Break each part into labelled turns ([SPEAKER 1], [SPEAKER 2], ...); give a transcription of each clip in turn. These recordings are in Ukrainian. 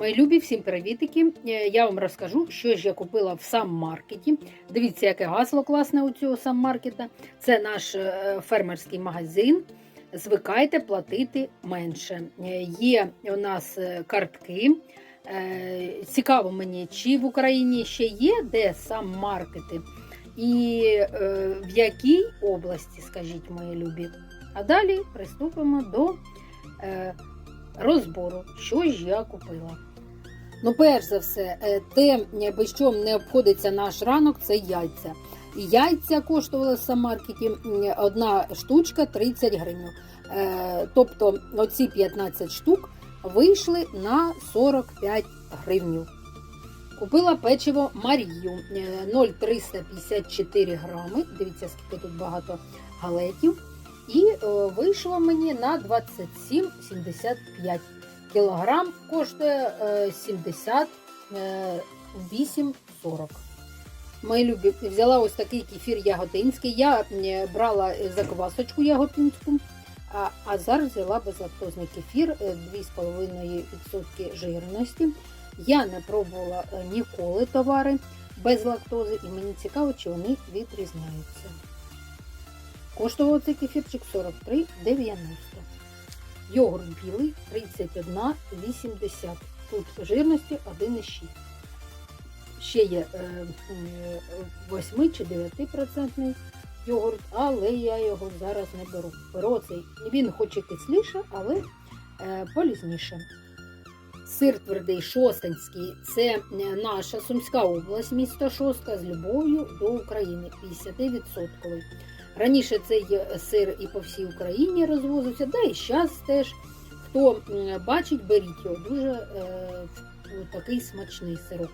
[SPEAKER 1] Мої любі, всім привітики. Е, Я вам розкажу, що ж я купила в сам-маркеті. Дивіться, яке гасло класне у цього сам-маркета. Це наш е, фермерський магазин. Звикайте платити менше. Е, Є у нас картки. Цікаво мені, чи в Україні ще є де сам-маркети, і е, в якій області, скажіть мої любі. А далі приступимо до розбору, що ж я купила. Ну, перш за все, е, те, е, без чого не обходиться наш ранок, це яйця. Яйця коштували в самаркеті одна штучка 30 гривень. Е, Тобто оці 15 штук вийшли на 45 гривень. Купила печиво Марію е, 0,354 грами. Дивіться, скільки тут багато галетів. І е, вийшло мені на 27,75 кілограм. Коштує е, 78,40. Мої любі, взяла ось такий кефір яготинський. Я е, брала заквасочку яготинську, а, а зараз взяла безлактозний кефір е, 2,5% жирності. Я не пробувала е, ніколи товари без лактози, і мені цікаво, чи вони відрізняються. Коштував цей кефірчик 43,90. Йогурт білий 31,80. Тут жирності 1,6. Ще є е, е, 8 чи 9% йогурт, але я його зараз не беру. Беру цей. Він хоч і кисліше, але е, полізніше. Сир твердий шостинський це е, наша Сумська область, місто Шостка з любов'ю до України 50%. Раніше цей сир і по всій Україні розвозився, да і зараз теж. Хто бачить, беріть його. Дуже е, такий смачний сирок.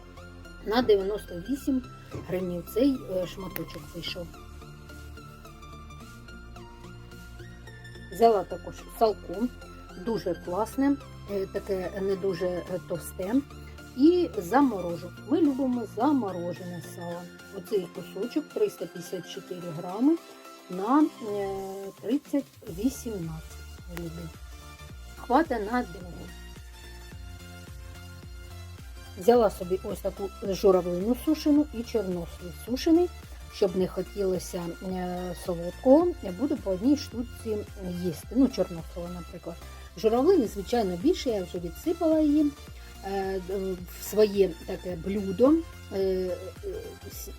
[SPEAKER 1] На 98 гривень цей е, шматочок вийшов. Взяла також салку, дуже класне, е, таке не дуже е, товсте. І заморожу. Ми любимо заморожене сало. Оцей кусочок 354 грами на е, 30-18 гривень. Хвата на довго. Взяла собі ось таку журавлину сушену і чорнослив сушений, щоб не хотілося е, солодкого. Я буду по одній штуці їсти. Ну, чорнослива, наприклад. Журавлини, звичайно, більше, я вже відсипала її е, в своє таке блюдо, е, е,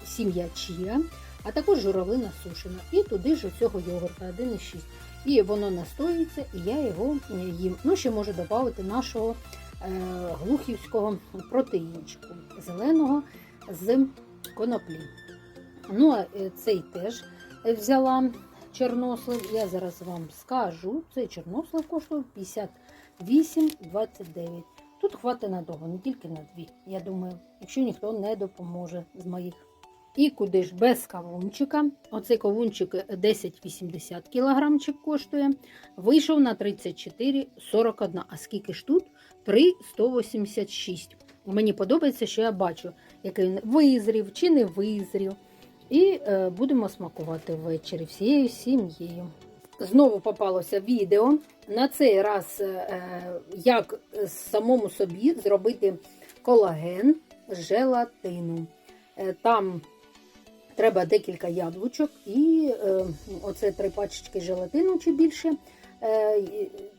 [SPEAKER 1] сім'я чия, а також журавлина сушена. І туди ж цього йогурта 1,6. І воно настоюється, і я його е, їм. Ну, ще можу додати нашого е, глухівського протеїнчику зеленого з коноплі. Ну, а е, цей теж взяла чорнослив. Я зараз вам скажу. Цей чорнослив коштує 58,29. Тут хватить надовго, не тільки на дві. Я думаю, якщо ніхто не допоможе з моїх. І куди ж без кавунчика. Оцей кавунчик 10,80 кілограмчик коштує. Вийшов на 34,41. А скільки ж тут? 3,186. Мені подобається, що я бачу, який він визрів чи не визрів. І е, будемо смакувати ввечері всією сім'єю. Знову попалося відео. На цей раз, е, як самому собі зробити колаген з желатину. Е, Там треба декілька яблучок і е, оце три пачечки желатину чи більше е,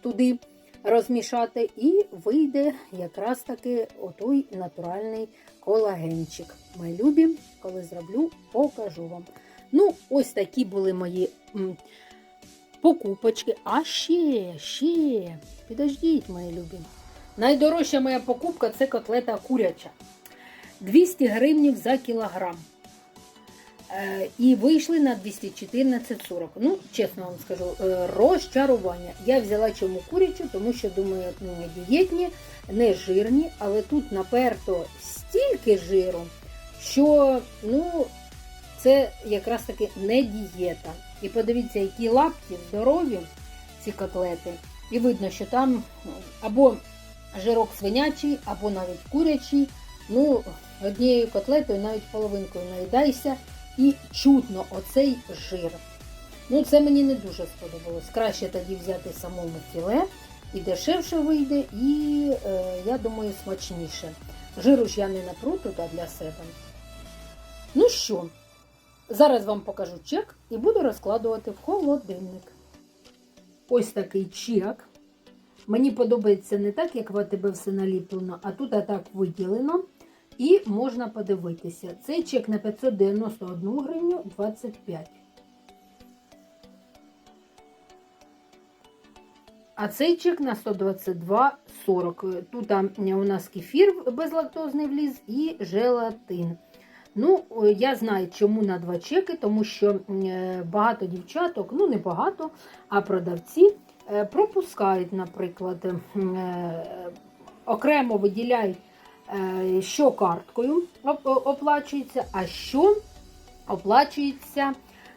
[SPEAKER 1] туди розмішати, і вийде якраз таки отой натуральний колагенчик. Мої любі, коли зроблю, покажу вам. Ну, ось такі були мої м, покупочки. А ще, ще, підождіть, мої любі. Найдорожча моя покупка це котлета куряча. 200 гривнів за кілограм. Е, І вийшли на 214,40. Ну, чесно вам скажу, е, розчарування. Я взяла чому курячу, тому що думаю, ну, дієтні, не жирні, але тут наперто стільки жиру, що ну, це якраз таки не дієта. І подивіться, які лапки здорові, ці котлети. І видно, що там або жирок свинячий, або навіть курячий. Ну, однією котлетою, навіть половинкою наїдайся, і чутно оцей жир. Ну, це мені не дуже сподобалось. Краще тоді взяти самому філе і дешевше вийде, і е, я думаю, смачніше. Жиру ж я не напру туди для себе. Ну що, зараз вам покажу чек і буду розкладувати в холодильник. Ось такий чек. Мені подобається не так, як в АТБ все наліплено, а тут так виділено. І можна подивитися. Цей чек на 591 гривню 25. А цей чек на 122,40. Тут у нас кефір безлактозний вліз і желатин. Ну, я знаю, чому на два чеки, тому що е, багато дівчаток, ну не багато, а продавці е, пропускають, наприклад, е, окремо виділяють, що карткою оплачується, а що оплачується,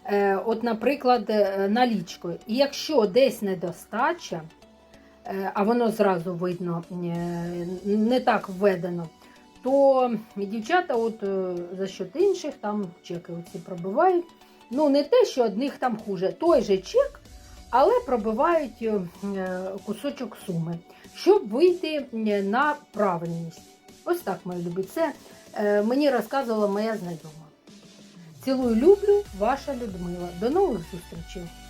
[SPEAKER 1] е, от, наприклад, е, налічкою. І якщо десь недостача, е, а воно зразу видно, е, не так введено, то дівчата от е, за счет інших там чеки оці пробивають. Ну, не те, що одних там хуже, той же чек, але пробивають е, кусочок суми, щоб вийти е, на правильність. Ось так, мої любі. Це е, мені розказувала моя знайома. Цілую, люблю, ваша Людмила. До нових зустрічей!